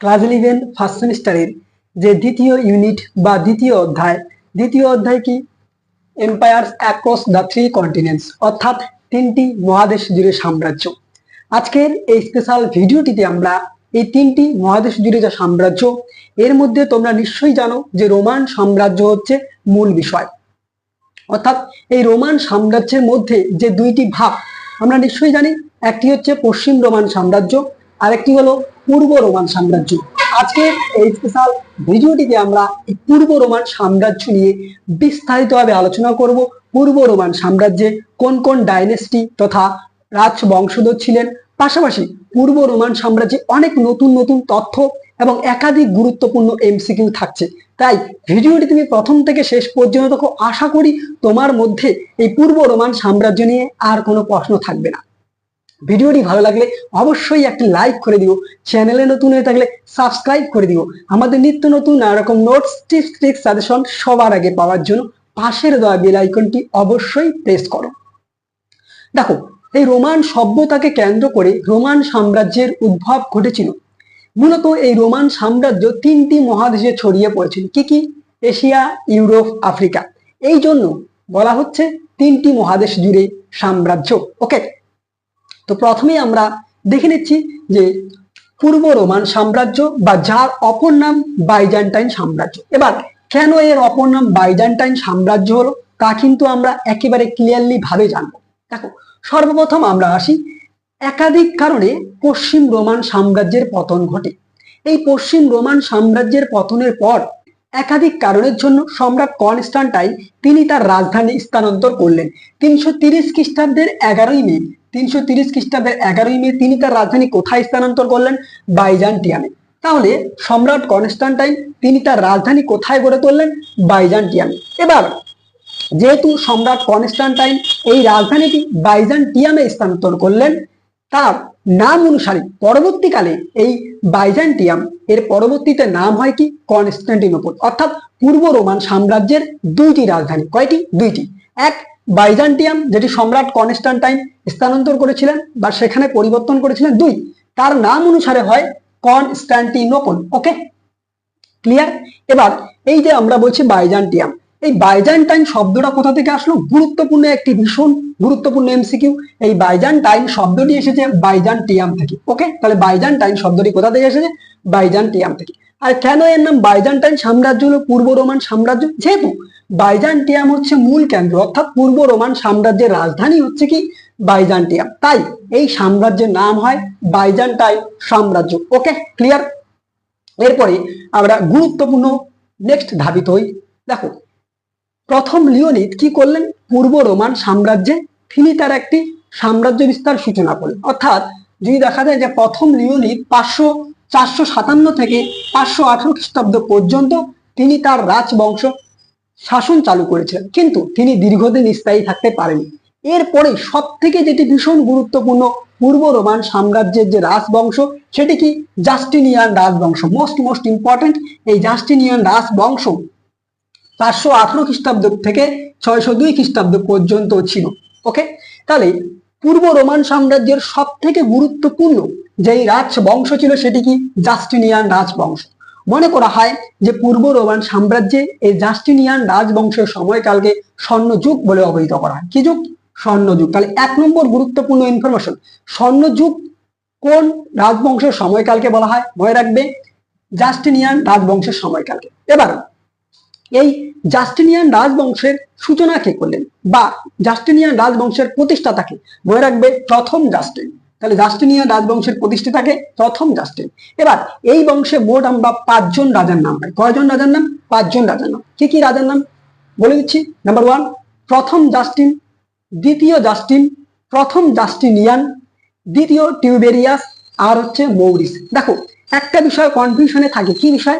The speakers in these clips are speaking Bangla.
ক্লাস ইলেভেন ফার্স্ট সেমিস্টারের যে দ্বিতীয় ইউনিট বা দ্বিতীয় অধ্যায়। দ্বিতীয় অধ্যায় কি? Empires across the three continents অর্থাৎ তিনটি মহাদেশ জুড়ে সাম্রাজ্য। আজকের এই স্পেশাল ভিডিওটিতে আমরা এই তিনটি মহাদেশ জুড়ে যা সাম্রাজ্য, এর মধ্যে তোমরা নিশ্চয়ই জানো যে রোমান সাম্রাজ্য হচ্ছে মূল বিষয়। অর্থাৎ এই রোমান সাম্রাজ্যের মধ্যে যে দুইটি ভাগ, আমরা নিশ্চয়ই জানি, একটি হচ্ছে পশ্চিম রোমান সাম্রাজ্য আরেকটি হলো পূর্ব রোমান সাম্রাজ্য। আজকে এই স্পেশাল ভিডিওটিতে আমরা পূর্ব রোমান সাম্রাজ্য নিয়ে বিস্তারিতভাবে আলোচনা করব। পূর্ব রোমান সাম্রাজ্যে কোন কোন ডাইনেস্টি তথা রাজবংশধর ছিলেন। পাশাপাশি পূর্ব রোমান সাম্রাজ্যে অনেক নতুন নতুন তথ্য এবং একাধিক গুরুত্বপূর্ণ এমসিকিউ থাকছে। তাই ভিডিওটি তুমি প্রথম থেকে শেষ পর্যন্ত আশা করি তোমার মধ্যে এই পূর্ব রোমান সাম্রাজ্য নিয়ে আর কোনো প্রশ্ন থাকবে না। ভিডিওটি ভালো লাগলে অবশ্যই একটি লাইক করে দিও চ্যানেলে নতুন হয়ে থাকলে সাবস্ক্রাইব করে দিও। আমাদের নিত্য নতুন নানা রকম নোটস টিপস ট্রিক্স সাজেশন সবার আগে পাওয়ার জন্য পাশের দেওয়া বেল আইকনটি অবশ্যই প্রেস করো। দেখো, এই রোমান সভ্যতাকে কেন্দ্র করে রোমান সাম্রাজ্যের উদ্ভব ঘটেছিল। মূলত এই রোমান সাম্রাজ্য তিনটি মহাদেশে ছড়িয়ে পড়েছিল। কি কি? Asia, Europe, Africa. এই জন্য বলা হচ্ছে তিনটি মহাদেশ জুড়ে সাম্রাজ্য। ওকে তো প্রথমেই আমরা দেখে নিচ্ছি যে পূর্ব রোমান সাম্রাজ্য বা যার অপর নাম বাইজান্টাইন সাম্রাজ্য। এবার, কেন এর অপর নাম বাইজান্টাইন সাম্রাজ্য হলো? তা কিন্তু আমরা একেবারে ক্লিয়ারলি ভাবে জানব। দেখো, সর্বপ্রথম আমরা আসি একাধিক কারণে পশ্চিম রোমান সাম্রাজ্যের পতন ঘটে। এই পশ্চিম রোমান সাম্রাজ্যের পতনের পর একাধিক কারণের জন্য সম্রাট কনস্টান্টাইন তিনি তার রাজধানী স্থানান্তর করলেন। তিনশো তিরিশ খ্রিস্টাব্দের এগারোই মে তিনশো তিরিশ খ্রিস্টাব্দের এগারোই মে তিনি তার রাজধানী কোথায় স্থানান্তর করলেন? বাইজান্টিয়ামে। তাহলে সম্রাট কনস্টান্টাইন তিনি তার রাজধানী কোথায় গড়ে তুললেন? বাইজান্টিয়ামে। এবার, যেহেতু সম্রাট কনস্টান্টাইন এই রাজধানীটি বাইজান্টিয়ামে স্থানান্তর করলেন, তার নাম অনুসারে পরবর্তীকালে এই বাইজান্টিয়াম এর পরবর্তীতে নাম হয় কি? কনস্টান্টিনোপল। অর্থাৎ পূর্ব রোমান সাম্রাজ্যের দুইটি রাজধানী। কয়টি? দুইটি। এক বাইজান্টিয়াম, যেটি সম্রাট কনস্টান্টাইন স্থানান্তর করেছিলেন বা সেখানে পরিবর্তন করেছিলেন, দুই, তার নাম অনুসারে হয় কনস্টান্টিনোপল ওকে ক্লিয়ার এবার, এই যে আমরা বলছি বাইজান্টিয়াম, এই বাইজান্টাইন শব্দটা কোথা থেকে আসলো? গুরুত্বপূর্ণ একটি ভীষণ গুরুত্বপূর্ণ এমসিকিউ এই বাইজান্টাইন শব্দটি এসেছে বাইজান্টিয়াম থেকে ওকে তাহলে বাইজান্টাইন শব্দটি কোথা থেকে এসেছে? বাইজান্টিয়াম থেকে। আর কেন এর নাম বাইজান্টাইন সাম্রাজ্য হলো পূর্ব রোমান সাম্রাজ্য? যেহেতু বাইজান্টিয়াম হচ্ছে মূল কেন্দ্র, অর্থাৎ পূর্ব রোমান সাম্রাজ্যের রাজধানী হচ্ছে কি? বাইজান্টিয়াম। তাই এই সাম্রাজ্যের নাম হয় বাইজান্টাইন সাম্রাজ্য। ওকে ক্লিয়ার এরপরে আমরা গুরুত্বপূর্ণ নেক্সট ধাবিত হই। দেখো, প্রথম লিওনিদ কি করলেন? পূর্ব রোমান সাম্রাজ্যে তিনি তার একটি সাম্রাজ্য বিস্তার সূচনা করলেন। অর্থাৎ যদি দেখা যায় যে প্রথম লিওনিদ পাঁচশো চারশো সাতান্ন থেকে পাঁচশো আঠারো খ্রিস্টাব্দ পর্যন্ত তিনি তার রাজবংশ শাসন চালু করেছিলেন। কিন্তু তিনি দীর্ঘদিন স্থায়ী থাকতে পারেনি এরপরে সব থেকে যেটি ভীষণ গুরুত্বপূর্ণ, পূর্ব রোমান সাম্রাজ্যের যে রাজবংশ, সেটি কি? জাস্টিনিয়ান রাজবংশ। মোস্ট মোস্ট ইম্পর্টেন্ট এই জাস্টিনিয়ান রাজবংশ পাঁচশো আঠারো খ্রিস্টাব্দ থেকে ছয়শো দুই খ্রিস্টাব্দ পর্যন্ত ছিল। ওকে তাহলে পূর্ব রোমান সাম্রাজ্যের সব থেকে গুরুত্বপূর্ণ যেই রাজবংশ ছিল সেটি কি? জাস্টিনিয়ান রাজবংশ। মনে করা হয় যে পূর্ব রোমান সাম্রাজ্যে এই জাস্টিনিয়ান রাজবংশের সময়কালকে স্বর্ণযুগ বলে অবহিত করা হয়। কি যুগ? স্বর্ণযুগ। তাহলে এক নম্বর গুরুত্বপূর্ণ ইনফরমেশন স্বর্ণযুগ কোন রাজবংশের সময়কালকে বলা হয়? মনে রাখবে, জাস্টিনিয়ান রাজবংশের সময়কালকে। এবার, এই জাস্টিনিয়ান রাজবংশের সূচনা কে করলেন? বা, জাস্টিনিয়ান রাজবংশের প্রতিষ্ঠাতাকে মনে রাখবে, প্রথম জাস্টিন। তাহলে জাস্টিনিয়ান রাজবংশের প্রতিষ্ঠাতাকে প্রথম জাস্টিন এবার এই বংশে মোট আমরা পাঁচজন রাজার নাম পাই। কয়জন রাজার নাম? পাঁচজন রাজার নাম। কি কি রাজার নাম? বলে দিচ্ছি। নাম্বার ওয়ান প্রথম জাস্টিন দ্বিতীয় জাস্টিন প্রথম জাস্টিনিয়ান দ্বিতীয় টিউবেরিয়াস আর হচ্ছে মৌরিস দেখো, একটা বিষয় কনফিউশনে থাকে। কি বিষয়?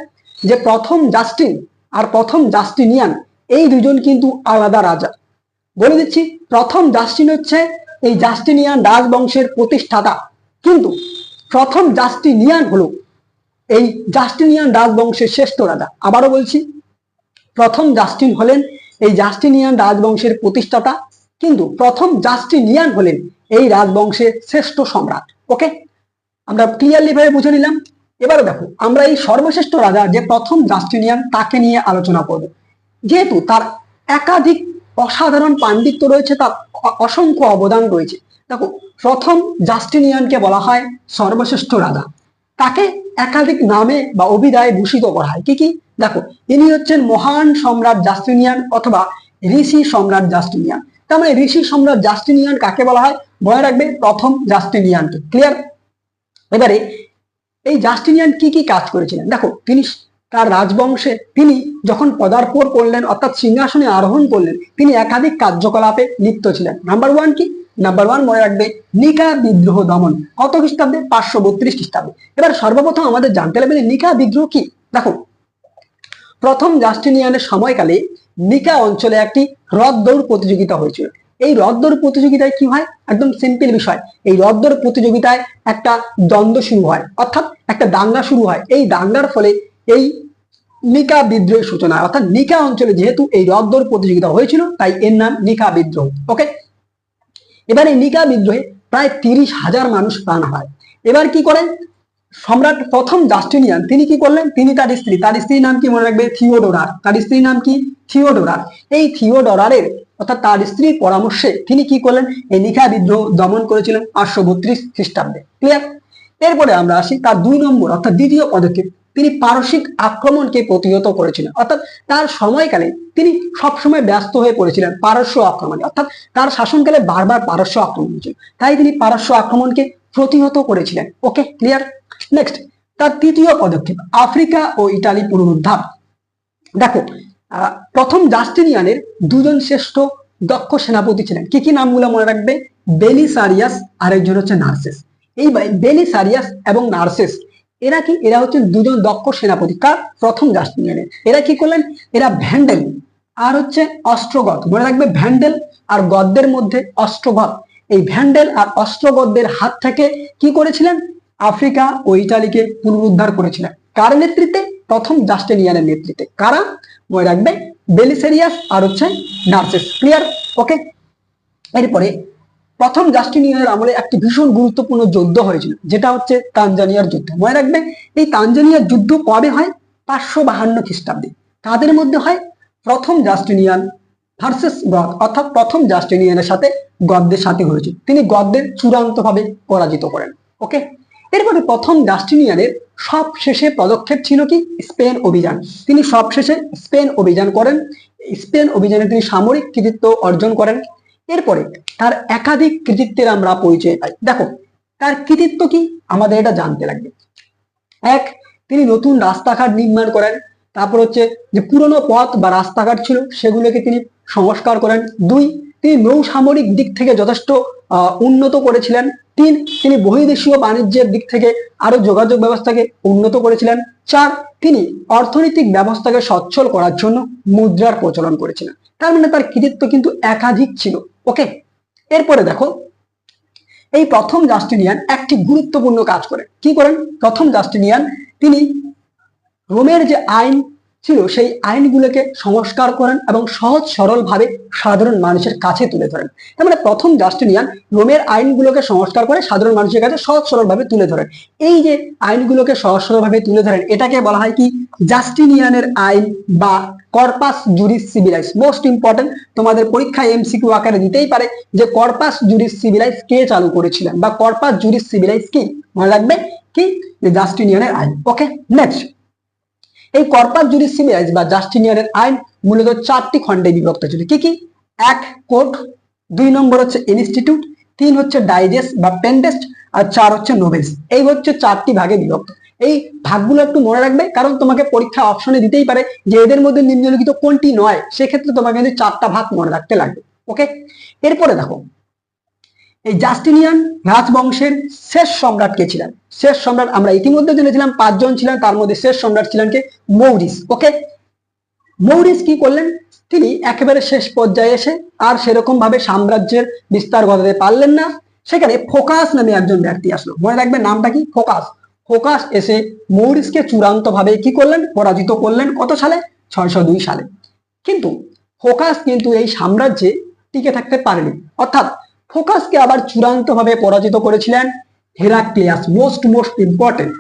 যে প্রথম জাস্টিন আর প্রথম জাস্টিনিয়ান এই দুজন কিন্তু আলাদা রাজা। বলে দিচ্ছি, প্রথম জাস্টিন হচ্ছে এই জাস্টিনিয়ান রাজবংশের প্রতিষ্ঠাতা। কিন্তু প্রথম জাস্টিনিয়ান হলো এই জাস্টিনিয়ান রাজবংশের শ্রেষ্ঠ রাজা। আবারও বলছি, প্রথম জাস্টিন হলেন এই জাস্টিনিয়ান রাজবংশের প্রতিষ্ঠাতা, কিন্তু প্রথম জাস্টিনিয়ান হলেন এই রাজবংশের শ্রেষ্ঠ সম্রাট। ওকে? আমরা ক্লিয়ারলি ভাবে বুঝে নিলাম। এবারে দেখো, আমরা এই সর্বশ্রেষ্ঠ রাজা যে প্রথম জাস্টিনিয়ান তাকে নিয়ে আলোচনা করব। যেহেতু তার একাধিক অসাধারণ পাণ্ডিত্য রয়েছে তার অসংখ্য অবদান রয়েছে। দেখো, প্রথম জাস্টিনিয়ানকে বলা হয় সর্বশ্রেষ্ঠ রাজা। তাকে একাধিক নামে বা অভিধায় ভূষিত করা হয়। কি কি? দেখো, ইনি হচ্ছেন মহান সম্রাট জাস্টিনিয়ান অথবা ঋষি সম্রাট জাস্টিনিয়ান। তার মানে ঋষি সম্রাট জাস্টিনিয়ান কাকে বলা হয়? মনে রাখবে, প্রথম জাস্টিনিয়ানকে। ক্লিয়ার এবারে এই জাস্টিনিয়ান কি কি কাজ করেছিলেন? দেখো, তিনি তার রাজবংশে তিনি যখন পদার্পণ করলেন, অর্থাৎ সিংহাসনে আরোহণ করলেন, তিনি একাধিক কার্যকলাপে লিপ্ত ছিলেন। নাম্বার ওয়ান কি? নাম্বার ওয়ান মনে রাখবে, নিকা বিদ্রোহ দমন। কত খ্রিস্টাব্দে? পাঁচশো বত্রিশ খ্রিস্টাব্দে। এবার সর্বপ্রথম আমাদের জানতে লাগবে নিকা বিদ্রোহ কি? দেখো, প্রথম জাস্টিনিয়ানের সময়কালে নিকা অঞ্চলে একটি রথ দৌড় প্রতিযোগিতা হয়েছিল। এই রথ দৌড় প্রতিযোগিতায় কি হয়? একদম সিম্পল বিষয়। এই রথ দৌড় প্রতিযোগিতায় একটা দ্বন্দ্ব শুরু হয়, অর্থাৎ একটা দাঙ্গা শুরু হয়। এই দাঙ্গার ফলে এই নিকা বিদ্রোহের সূচনা, অর্থাৎ নিকা অঞ্চলে যেহেতু এই রথ দৌড় প্রতিযোগিতা হয়েছিল, তাই এর নাম নিকা বিদ্রোহ ওকে এবার এই নিকা বিদ্রোহে প্রায় তিরিশ হাজার মানুষ প্রাণ হয় এবার কি করেন? সম্রাট প্রথম জাস্টিনিয়ান, তিনি কি করলেন? তিনি তার স্ত্রী, তার স্ত্রীর নাম কি মনে রাখবে? থিওডোরার, তার স্ত্রীর নাম কি? থিওডোরার। এই থিওডোরারের, অর্থাৎ তার স্ত্রীর পরামর্শে তিনি কি করলেন? এই নিকা বিদ্রোহ দমন করেছিলেন আটশো বত্রিশ খ্রিস্টাব্দে ক্লিয়ার এরপরে আমরা আসি তার দুই নম্বর, অর্থাৎ দ্বিতীয় পদক্ষেপ। তিনি পারসিক আক্রমণকে প্রতিহত করেছিলেন। অর্থাৎ তার সময়কালে তিনি সবসময় ব্যস্ত হয়ে পড়েছিলেন পারস্য আক্রমণে। অর্থাৎ তার শাসনকালে বারবার পারস্য আক্রমণ হয়েছিল। তাই তিনি পারস্য আক্রমণকে প্রতিহত করেছিলেন। ওকে, ক্লিয়ার? নেক্সট, তার তৃতীয় পদক্ষেপ, আফ্রিকা ও ইটালি পুনরুদ্ধার। দেখো প্রথম জাস্টিনিয়ানের দুজন শ্রেষ্ঠ দক্ষ সেনাপতি ছিলেন। কি কি নামগুলো মনে রাখবে? বেলিসারিয়াস আর একজন হচ্ছে নার্সেস। এই বেলিসারিয়াস এবং নার্সেস এরা কি? এরা হচ্ছেন দুজন দক্ষ সেনাপতি, কার? প্রথম জাস্টিনিয়ানের। এরা কি করলেন? এরা ভ্যান্ডেল আর হচ্ছে অস্ত্রগত মনে রাখবে, ভ্যান্ডেল আর গদ্যের মধ্যে অস্ত্রগত এই ভ্যান্ডেল আর অস্ত্রগতদের হাত থেকে কি করেছিলেন? আফ্রিকা ও ইটালিকে পুনরুদ্ধার করেছিলেন। কার নেতৃত্বে? প্রথম জাস্টিনিয়ানের নেতৃত্বে। কারা? মনে রাখবে, বেলিসেরিয়াস আর হচ্ছে নার্সেস। ক্লিয়ার ওকে এরপরে প্রথম জাস্টিনিয়ানের আমলে একটি ভীষণ গুরুত্বপূর্ণ যুদ্ধ হয়েছিল, যেটা হচ্ছে তানজানিয়ার যুদ্ধ। মনে রাখবে এই তানজানিয়ার যুদ্ধ কবে হয়? পাঁচশো বাহান্ন খ্রিস্টাব্দে। তাদের মধ্যে হয় প্রথম জাস্টিনিয়ান ভার্সেস গদ, অর্থাৎ প্রথম জাস্টিনিয়ানের সাথে গদ্দের সাথে হয়েছিল। তিনি গদ্দের চূড়ান্তভাবে পরাজিত করেন, ওকে? এরপরে প্রথম জাস্টিনিয়ানের সব শেষে পদক্ষেপ ছিল কি? স্পেন অভিযান। তিনি সব শেষে স্পেন অভিযান করেন। স্পেন অভিযানে তিনি সামরিক কৃতিত্ব অর্জন করেন। এরপরে তার একাধিক কৃতিত্বের আমরা পরিচয় পাই। দেখো, তার কৃতিত্ব কি? আমাদের এটা জানতে লাগবে। এক, তিনি নতুন রাস্তাঘাট নির্মাণ করেন। তারপর হচ্ছে যে পুরনো পথ বা রাস্তাঘাট ছিল, সেগুলোকে তিনি সংস্কার করেন। দুই, তিনি নৌ সামরিক দিক থেকে যথেষ্ট উন্নত করেছিলেন। তিন, তিনি বহির্দেশীয় বাণিজ্যের দিক থেকে আরও যোগাযোগ ব্যবস্থাকে উন্নত করেছিলেন। চার, তিনি অর্থনৈতিক ব্যবস্থাকে সচ্ছল করার জন্য মুদ্রার প্রচলন করেছিলেন। তার মানে তার কৃতিত্ব কিন্তু একাধিক ছিল। ওকে এরপরে দেখো, এই প্রথম জাস্টিনিয়ান একটি গুরুত্বপূর্ণ কাজ করে। কি করেন? প্রথম জাস্টিনিয়ান তিনি রোমের যে আইন ছিল, সেই আইনগুলোকে সংস্কার করেন এবং সহজ সরল ভাবে সাধারণ মানুষের কাছে তুলে ধরেন। তার মানে প্রথম জাস্টিনিয়ান রোমের আইনগুলোকে সংস্কার করে সাধারণ মানুষের কাছে সহজ সরল ভাবে তুলে ধরেন। এই যে আইনগুলোকে সহজ সরল ভাবে তুলে ধরেন, এটাকে বলা হয় কি? জাস্টিনিয়ানের আইন বা Corpus Juris Civilis most important তোমাদের পরীক্ষায় এমসিকিউ আকারে দিতেই পারে যে কর্পাস জুরিস সিভিলাইজ কে চালু করেছিলেন বা কর্পাস জুরিস সিভিলাইজ কি? মনে রাখবে? কি? জাস্টিনিয়ানের আইন। ওকে নেক্সট এই কর্পাস জুডিস সিভিলাইজ বা জাস্টিনিয়ারের আইন মূলত চারটি খণ্ডে বিভক্ত ছিল। কি কি? এক, কোর্ট, দুই নম্বর হচ্ছে ইনস্টিটিউট, তিন হচ্ছে ডাইজেস্ট বা পেন্ডেস্ট আর চার হচ্ছে নোভেলস এই হচ্ছে চারটি ভাগে বিভক্ত। এই ভাগগুলো একটু মনে রাখবে, কারণ তোমাকে পরীক্ষা অপশনে দিতেই পারে যে এদের মধ্যে নিম্নলিখিত কোনটি নয়, সেক্ষেত্রে তোমাকে কিন্তু চারটা ভাগ মনে রাখতে লাগবে। ওকে এরপরে দেখো এই জাস্টিনিয়ান রাজবংশের শেষ সম্রাট কে ছিলেন? শেষ সম্রাট আমরা ইতিমধ্যে জেনেছিলাম, পাঁচজন ছিলেন, তার মধ্যে শেষ সম্রাট ছিলেন কে? মৌরিস ওকে মৌরিস কি করলেন? তিনি একেবারে শেষ পর্যায়ে এসে আর সেরকম ভাবে সাম্রাজ্যের বিস্তার ঘটাতে পারলেন না। সেখানে ফোকাস নামে একজন ব্যক্তি আসলো। মনে রাখবেন নামটা কি? ফোকাস। ফোকাস এসে মৌরিসকে চূড়ান্ত ভাবে কি করলেন? পরাজিত করলেন কত সালে? ছয়শো দুই সালে। কিন্তু ফোকাস কিন্তু এই সাম্রাজ্যে টিকে থাকতে পারেনি। অর্থাৎ ফোকাসকে আবার চূড়ান্ত ভাবে পরাজিত করেছিলেন হেরাক্লিয়াস মোস্ট মোস্ট ইম্পর্টেন্ট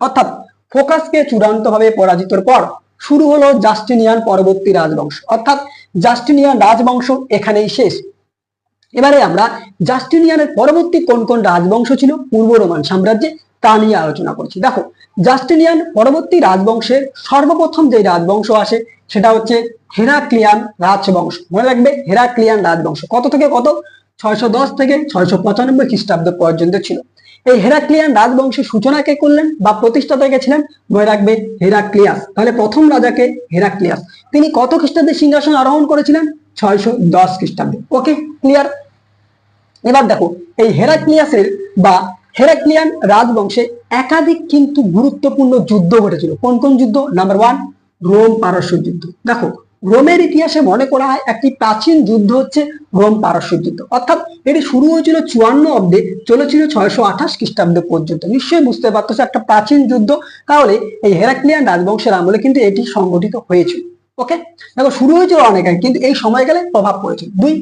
অর্থাৎ ফোকাসকে চূড়ান্তভাবে পরাজিতর পর শুরু হলো জাস্টিনিয়ান পরবর্তী রাজবংশ। অর্থাৎ জাস্টিনিয়ান রাজবংশ এখানেই শেষ। এবারে আমরা জাস্টিনিয়ানের পরবর্তী কোন কোন রাজবংশ ছিল? পূর্ব রোমান সাম্রাজ্যে, তা নিয়ে আলোচনা করছি। দেখো, জাস্টিনিয়ান পরবর্তী রাজবংশের সর্বপ্রথম যে রাজবংশ আসে, সেটা হচ্ছে হেরাক্লিয়ান রাজবংশ। মনে রাখবে, হেরাক্লিয়ান রাজবংশ। কত থেকে কত? ছয়শো দশ থেকে ছয়শো পঁচানব্বই খ্রিস্টাব্দ পর্যন্ত ছিল। এই হেরাক্লিয়ান রাজবংশের সূচনা কে করলেন বা প্রতিষ্ঠাতা কে ছিলেন? মনে রাখবে হেরাক্লিয়াস। তাহলে প্রথম রাজাকে হেরাক্লিয়াস। তিনি কত খ্রিস্টাব্দে সিংহাসন আরোহণ করেছিলেন? ছয়শো দশ খ্রিস্টাব্দে। Okay, clear? এবার দেখো, এই হেরাক্লিয়াসের বা হেরাক্লিয়ান রাজবংশে একাধিক কিন্তু গুরুত্বপূর্ণ যুদ্ধ ঘটেছিল। কোন কোন যুদ্ধ? নাম্বার ওয়ান, রোম পারস্য যুদ্ধ। দেখো রোমের ইতিহাসে মনে করা হয় একটি প্রাচীন যুদ্ধ হচ্ছে রোম পারস্য যুদ্ধ। অর্থাৎ এটি শুরু হয়েছিল চুয়ান্ন অব্দে, চলেছিল ছয়শো আঠাশ খ্রিস্টাব্দ পর্যন্ত। নিশ্চয়ই বুঝতে পারতেছে একটা প্রাচীন যুদ্ধ। তাহলে এই হেরাক্লিয়ান রাজবংশের আমলে কিন্তু এটি সংগঠিত হয়েছিল ওকে দেখো, শুরু হয়েছিল অনেক আগে, কিন্তু এই সময়কালে প্রভাব পড়েছিল দুই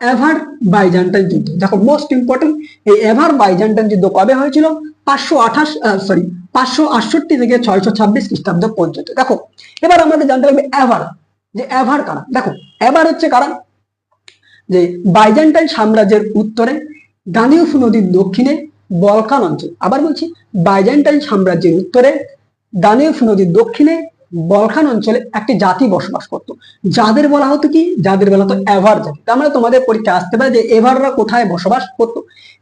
এভার বাইজান্টাইন যুদ্ধ। দেখো মোস্ট ইম্পর্টেন্ট এই এভার বাইজান্টাইন যুদ্ধ কবে হয়েছিল? পাঁচশো আঠাশ সরি পাঁচশো আটষট্টি থেকে ছয়শো ছাব্বিশ খ্রিস্টাব্দ পর্যন্ত। দেখো, এবার আমাদের জানতে হবে এভার। যে এভার কারা? দেখো এভার হচ্ছে কারা? যে বাইজান্টাইন সাম্রাজ্যের উত্তরে দানিউফ নদীর দক্ষিণে বলকান অঞ্চল। আবার বলছি, বাইজান্টাইন সাম্রাজ্যের উত্তরে দানিউফ নদীর দক্ষিণে বলখান অঞ্চলে একটি জাতি বসবাস করত। যাদের বলা হতো কি? যাদের বলা হতো এভার জাতি। তার মানে তোমাদের পরীক্ষা আসতে পারে যে এভাররা কোথায় বসবাস করত।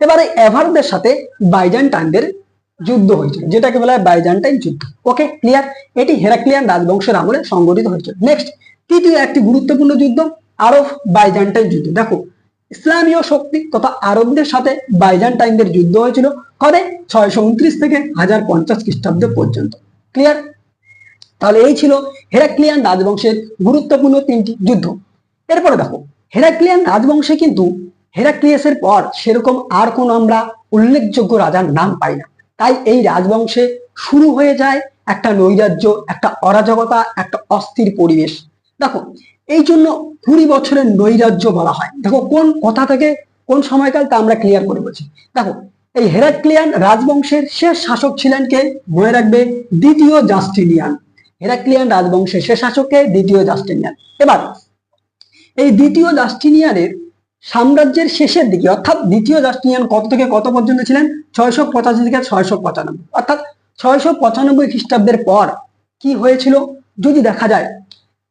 এবারে এভারদের সাথে বাইজান্টাইনদের যুদ্ধ হয়েছিল, যেটাকে বলা হয় বাইজান্টাইন যুদ্ধ। ওকে ক্লিয়ার এটি হেরাক্লিয়ান রাজবংশের আমলে সংগঠিত হয়েছিল। নেক্সট তৃতীয় একটি গুরুত্বপূর্ণ যুদ্ধ, আরব বাইজান্টাইন যুদ্ধ। দেখো, ইসলামীয় শক্তি তথা আরবদের সাথে বাইজান্টাইনদের যুদ্ধ হয়েছিল কবে? ছয়শো উনত্রিশ থেকে হাজার পঞ্চাশ খ্রিস্টাব্দ পর্যন্ত। ক্লিয়ার তাহলে এই ছিল হেরাক্লিয়ান রাজবংশের গুরুত্বপূর্ণ তিনটি যুদ্ধ। এরপরে দেখো, হেরাক্লিয়ান রাজবংশে কিন্তু হেরাক্লিয়াসের পর সেরকম আর কোন আমরা উল্লেখযোগ্য রাজার নাম পাই না। তাই এই রাজবংশে শুরু হয়ে যায় একটা নৈরাজ্য, একটা অরাজকতা, একটা অস্থির পরিবেশ। দেখো এই জন্য কুড়ি বছরের নৈরাজ্য বলা হয়। দেখো, কোন কথা থেকে কোন সময়কাল তা আমরা ক্লিয়ার করে বলছি। দেখো, এই হেরাক্লিয়ান রাজবংশের শেষ শাসক ছিলেন কে? মনে রাখবে, দ্বিতীয় জাস্টিনিয়ান। হেরাক্লিয়ান রাজবংশের শেষ শাসককে দ্বিতীয় জাস্টিনিয়ান। এবার, এই দ্বিতীয় জাস্টিনিয়ানের সাম্রাজ্যের শেষের দিকে, অর্থাৎ দ্বিতীয় জাস্টিনিয়ান কত থেকে কত পর্যন্ত ছিলেন? ছয়শো পঁচাশি থেকে ছয়শো পঁচানব্বই। অর্থাৎ ছয়শো পঁচানব্বই খ্রিস্টাব্দের পর কি হয়েছিল? যদি দেখা যায়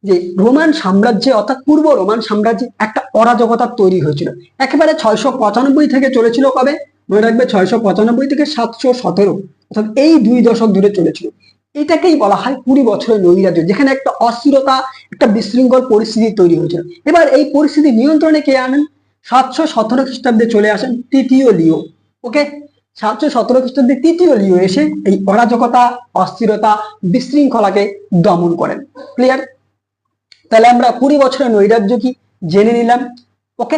যে রোমান সাম্রাজ্যে, অর্থাৎ পূর্ব রোমান সাম্রাজ্যে একটা অরাজকতা তৈরি হয়েছিল। একেবারে ছয়শো পঁচানব্বই থেকে চলেছিল কবে? মনে রাখবে ছয়শো পঁচানব্বই থেকে সাতশো সতেরো। অর্থাৎ এই দুই দশক ধরে চলেছিল। এটাকেই বলা হয় কুড়ি বছরের নৈরাজ্য, যেখানে একটা অস্থিরতা, একটা বিশৃঙ্খল পরিস্থিতি তৈরি হয়েছিল। এবার এই পরিস্থিতি নিয়ন্ত্রণে কে আনেন? সাতশো সতেরো খ্রিস্টাব্দে চলে আসেন তৃতীয় লিও। ওকে? সাতশো সতেরো খ্রিস্টাব্দে তৃতীয় লিও এসে এই অরাজকতা, অস্থিরতা, বিশৃঙ্খলাকে দমন করেন। ক্লিয়ার? তাহলে আমরা কুড়ি বছরের নৈরাজ্য কি জেনে নিলাম। ওকে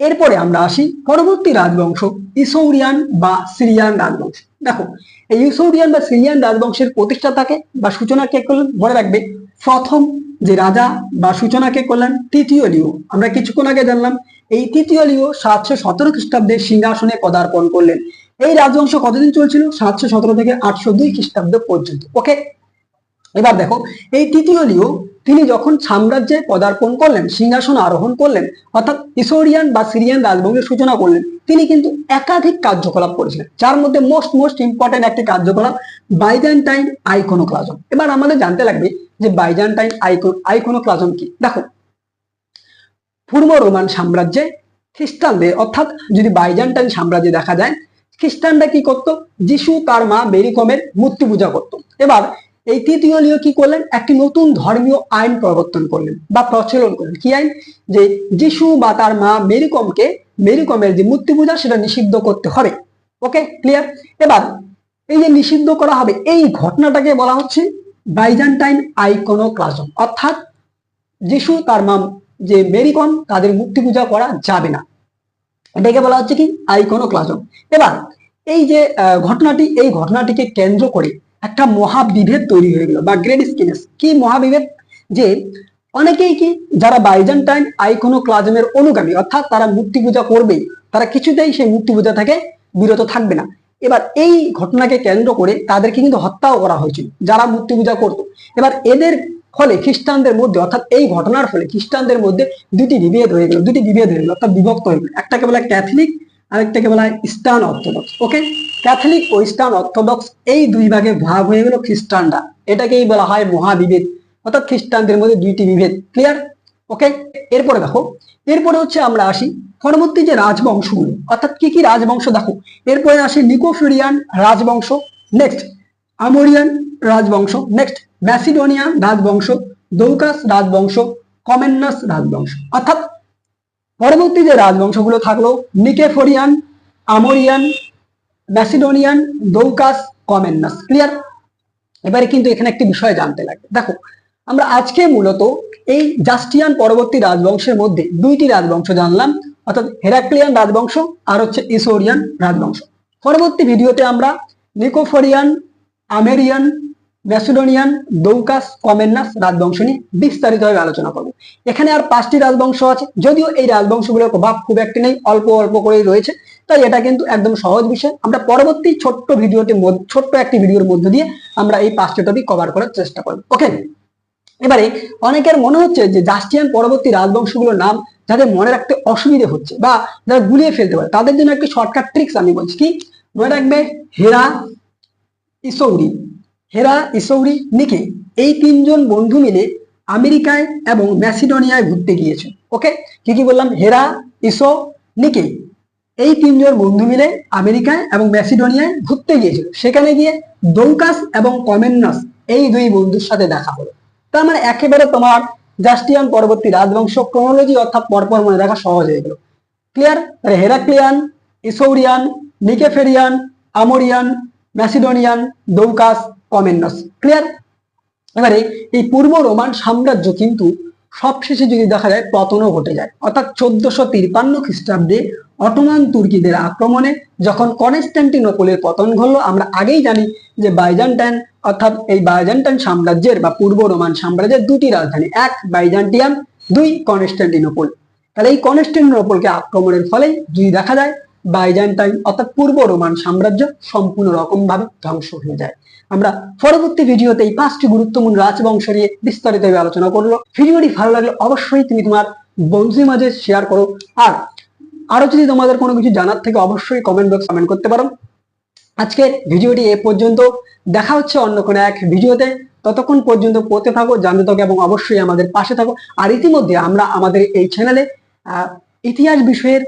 এরপরে আমরা আসি পরবর্তী রাজবংশ, ইসৌরিয়ান বা সিরিয়ান রাজবংশ। দেখো, এই ইসৌরিয়ান বা সিরিয়ান রাজবংশের প্রতিষ্ঠাতাকে বা সূচনা কে করলেন, মনে রাখবে, প্রথম যে রাজা বা সূচনা কে করলেন, তৃতীয় লিও। আমরা কিছুক্ষণ আগে জানলাম, এই তৃতীয় লিও সাতশো সতেরো খ্রিস্টাব্দে সিংহাসনে পদার্পণ করলেন। এই রাজবংশ কতদিন চলছিল? সাতশো সতেরো থেকে আটশো দুই খ্রিস্টাব্দ পর্যন্ত। ওকে এবার দেখো, এই তৃতীয় লিও তিনি যখন সাম্রাজ্যে পদার্পণ করলেন, সিংহাসন আরোহণ করলেন, অর্থাৎ ইসোরিয়ান বা সিরিয়ান রাজবংশের সূচনা করলেন, তিনি কিন্তু একাধিক কার্যকলাপ করেছিলেন। যার মধ্যে মোস্ট মোস্ট ইম্পর্টেন্ট একটি কার্যকলাপ বাইজান্টাইন আইকোনোক্লাজম। এবার আমাদের জানতে লাগবে যে বাইজান্টাইন আইকো আইকোনোক্লাজম কি? দেখো, পূর্ব রোমান সাম্রাজ্যে খ্রিস্টানদের, অর্থাৎ যদি বাইজান্টাইন সাম্রাজ্যে দেখা যায়, খ্রিস্টানরা কি করতো? যিশু, তার মা মেরিকমের মূর্তি পূজা করত। এবার এই তৃতীয় লিও কি করলেন? একটি নতুন ধর্মীয় আইন প্রবর্তন করলেন বা প্রচলন করলেন। কি আইন? যে যিশু বা তার মা মেরিকমকে, মেরিকমের যে মূর্তি পূজা, সেটা নিষিদ্ধ করতে হবে। ওকে ক্লিয়ার এবার, এই যে নিষিদ্ধ করা হবে, এই ঘটনাটাকে বলা হচ্ছে বাইজান্টাইন আইকোনোক্লাজম অর্থাৎ যিশু, তার মা যে মেরিকম, তাদের মূর্তি পূজা করা যাবে না। এটাকে বলা হচ্ছে কি? আইকোনোক্লাজম এবার, এই যে ঘটনাটি, এই ঘটনাটিকে কেন্দ্র করে একটা মহাবিভেদ তৈরি হয়ে গেল, বা গ্রেড স্কিনেস কি মহাবিভেদ? যে অনেকেই কি, যারা বাইজান্টাইন আইকোনোক্লাজমের অনুগামী, অর্থাৎ তারা মূর্তি পূজা করবেই, তারা কিছুতেই সেই মূর্তি পূজা থেকে বিরত থাকবে না। এবার এই ঘটনাকে কেন্দ্র করে তাদেরকে কিন্তু হত্যাও করা হয়েছিল, যারা মূর্তি পূজা করতো। এবার এদের ফলে খ্রিস্টানদের মধ্যে, অর্থাৎ এই ঘটনার ফলে খ্রিস্টানদের মধ্যে দুটি বিভেদ হয়ে গেল, দুটি বিভেদ হয়ে গেল, অর্থাৎ বিভক্ত হয়ে গেল। একটাকে বলা ক্যাথলিক আরেকটাকে বলা হয় ইস্টার্ন অর্থোডক্স ওকে ক্যাথলিক ও ইস্টার্ন অর্থোডক্স এই দুই ভাগে ভাগ হয়ে গেল খ্রিস্টানরা। এটাকেই বলা হয় মহাবিভেদ, অর্থাৎ খ্রিস্টানদের মধ্যে দুইটি বিভেদ ক্লিয়ার ওকে এরপরে দেখো, এরপরে হচ্ছে আমরা আসি পরবর্তী যে রাজবংশগুলো, অর্থাৎ কি কি রাজবংশ দেখো? এরপরে আসি নিকোফেরিয়ান রাজবংশ নেক্সট আমোরিয়ান রাজবংশ নেক্সট ম্যাসিডোনিয়ান রাজবংশ, দৌকাস রাজবংশ, কমেন্নাস রাজবংশ, অর্থাৎ পরবর্তী যে রাজবংশগুলো থাকল, নিকেফোরিয়ান, আমোরিয়ান, ম্যাসিডোনিয়ান, দৌকাস, কমেন্নাস ক্লিয়ার এবারে কিন্তু এখানে একটি বিষয় জানতে লাগবে দেখো, আমরা আজকে মূলত এই জাস্টিয়ান পরবর্তী রাজবংশের মধ্যে দুইটি রাজবংশ জানলাম, অর্থাৎ হেরাক্লিয়ান রাজবংশ আর হচ্ছে ইসোরিয়ান রাজবংশ। পরবর্তী ভিডিওতে আমরা নিকোফোরিয়ান, আমেরিয়ান ম্যাসিডোনিয়ান দৌকাস কমেন্নাস রাজবংশ নিয়ে বিস্তারিতভাবে আলোচনা করব। এখানে আর পাঁচটি রাজবংশ আছে। যদিও এই রাজবংশগুলোর প্রভাব খুব একটি নেই, অল্প অল্প করেই রয়েছে, তাই এটা কিন্তু একদম সহজ বিষয়। আমরা পরবর্তী ছোট্ট ভিডিওতে ছোট্ট একটি ভিডিওর মধ্য দিয়ে আমরা এই পাঁচটি টপিক কভার করার চেষ্টা করব। ওকে এবারে অনেকের মনে হচ্ছে যে জাস্টিয়ান পরবর্তী রাজবংশগুলোর নাম যাদের মনে রাখতে অসুবিধে হচ্ছে বা যারা গুলিয়ে ফেলতে পারে, তাদের জন্য একটি শর্টকাট ট্রিক্স আমি বলছি। কি? মনে রাখবে? হেরা, ইসৌরি। হেরা, ইসৌরি, নিকে এই তিনজন বন্ধু মিলে আমেরিকায় এবং ম্যাসিডোনিয়ায় ঘুরতে গিয়েছে। ওকে কি কি বললাম, হেরা, ইসো, নিকে এই তিনজন বন্ধু মিলে আমেরিকায় এবং ম্যাসিডোনিয়ায় ঘুরতে গিয়েছিল। সেখানে গিয়ে দৌকাস এবং কমেন্নাস এই দুই বন্ধুর সাথে দেখা হলো। তার মানে একেবারে তোমার জাস্টিয়ান পরবর্তী রাজবংশ ক্রোনোলজি অর্থাৎ পরপর মনে রাখা সহজ হয়ে গেল। Clear Heraclian, Isaurian, Nikephorian, Amorian Macedonian, Doukas, Komnenos. Clear এবারে এই পূর্ব রোমান সাম্রাজ্য কিন্তু সবশেষে যদি দেখা যায় পতনও ঘটে যায়। অর্থাৎ চোদ্দশো তিরপান্ন খ্রিস্টাব্দে অটোমান তুর্কিদের আক্রমণে যখন কনস্ট্যান্টিনোপলের পতন ঘটলো, আমরা আগেই জানি যে বাইজান্টাইন, অর্থাৎ এই বাইজান্টাইন সাম্রাজ্যের বা পূর্ব রোমান সাম্রাজ্যের দুটি রাজধানী, এক বাইজান্টিয়াম দুই কনস্ট্যান্টিনোপল তাহলে এই কনস্ট্যান্টিনোপলকে আক্রমণের ফলে যদি দেখা যায় বাইজান্টাইন অর্থাৎ পূর্ব রোমান সাম্রাজ্য সম্পূর্ণ রকম ভাবে ধ্বংস হয়ে যায়। আমরা পরবর্তী ভিডিওতে এই পাঁচটি গুরুত্বপূর্ণ রাজবংশ নিয়ে বিস্তারিতভাবে আলোচনা করল ভিডিওটি ভালো লাগলে অবশ্যই তুমি তোমার বন্ধুদের মাঝে শেয়ার করো। আর আরও যদি তোমাদের কোনো কিছু জানার থেকে, অবশ্যই কমেন্ট বক্স কমেন্ট করতে পারো। আজকে ভিডিওটি এ পর্যন্ত। দেখা হচ্ছে অন্য কোনো এক ভিডিওতে। ততক্ষণ পর্যন্ত পড়তে থাকো, জানতে থাকো এবং অবশ্যই আমাদের পাশে থাকো। আর ইতিমধ্যে আমরা আমাদের এই চ্যানেলে ইতিহাস বিষয়ের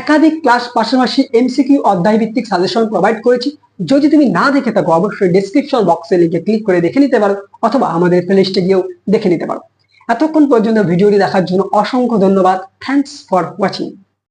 একাধিক ক্লাস পাশাপাশি এমসিকিউ অধ্যায় ভিত্তিক সাজেশন প্রোভাইড করেছি। যদি তুমি না দেখে থাকো, অবশ্যই ডিসক্রিপশন বক্সে লিখে ক্লিক করে দেখে নিতে পারো, অথবা আমাদের প্লেলিস্টে গিয়েও দেখে নিতে পারো। এতক্ষণ পর্যন্ত ভিডিওটি দেখার জন্য অসংখ্য ধন্যবাদ। Thanks for watching